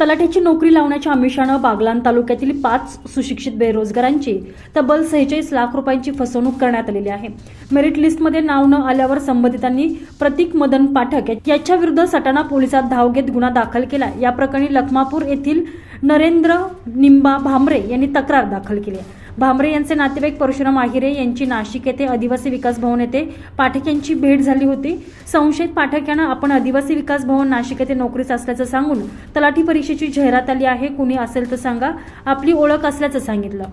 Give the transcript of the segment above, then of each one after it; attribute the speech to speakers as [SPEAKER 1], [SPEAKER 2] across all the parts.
[SPEAKER 1] तलाठ्याची नोकरी लावण्याच्या आमिषानं बागलान तालुक्यातील पाच सुशिक्षित बेरोजगारांची तब्बल सेहेचाळीस लाख रुपयांची फसवणूक करण्यात आलेली आहे. मेरिट लिस्टमध्ये नाव न आल्यावर संबंधितांनी प्रतीक मदन पाठक याच्या विरुद्ध सटाणा पोलिसात धाव घेत गुन्हा दाखल केला. या प्रकरणी लखमापूर येथील नरेंद्र निंबा भामरे यांनी तक्रार दाखल केली आहे. भामरे यांचे नातेवाईक परशुराम आहिरे यांची नाशिक येथे आदिवासी विकास भवन येथे पाठक यांची भेट झाली होती. संशयित पाठक यांना आपण आदिवासी विकास भवन नाशिक येथे नोकरीस असल्याचं सांगून तलाठी परीक्षेची जाहिरात आली आहे. कुणी असेल तर सांगा. आपली ओळख असल्याचं सांगितलं.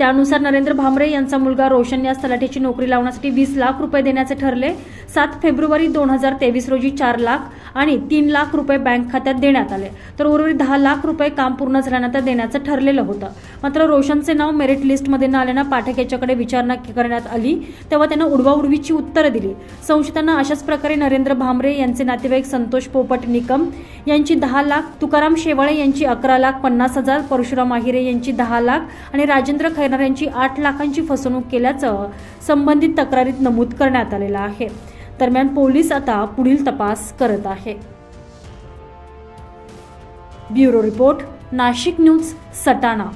[SPEAKER 1] त्यानुसार नरेंद्र भामरे यांचा मुलगा रोशन यास तलाठीची नोकरी लावण्यासाठी वीस लाख रुपये देण्याचे ठरले. सात फेब्रुवारी दोन हजार तेवीस रोजी चार लाख आणि तीन लाख रुपये बँक खात्यात देण्यात आले. तर उर्वरित दहा लाख रुपये काम पूर्ण झाल्यानंतर देण्याचं ठरलेलं होतं. मात्र रोशनचे नाव मेरिट लिस्टमध्ये न आल्यानं पाठक याच्याकडे विचारणा करण्यात आली. तेव्हा त्यानं उडवाउडवीची उत्तरं दिली. संशयितांना अशाच प्रकारे नरेंद्र भामरे यांचे नातेवाईक संतोष पोपट निकम यांची दहा लाख तुकाराम शेवाळे यांची अकरा लाख पन्नास हजार परशुराम आहिरे यांची दहा लाख आणि राजेंद्र खैर यांची आठ लाखांची फसवणूक केल्याचं संबंधित तक्रारीत नमूद करण्यात आलेलं आहे. दरम्यान पोलीस आता पुढील तपास करत आहे. Bureau report Nashik news Satana.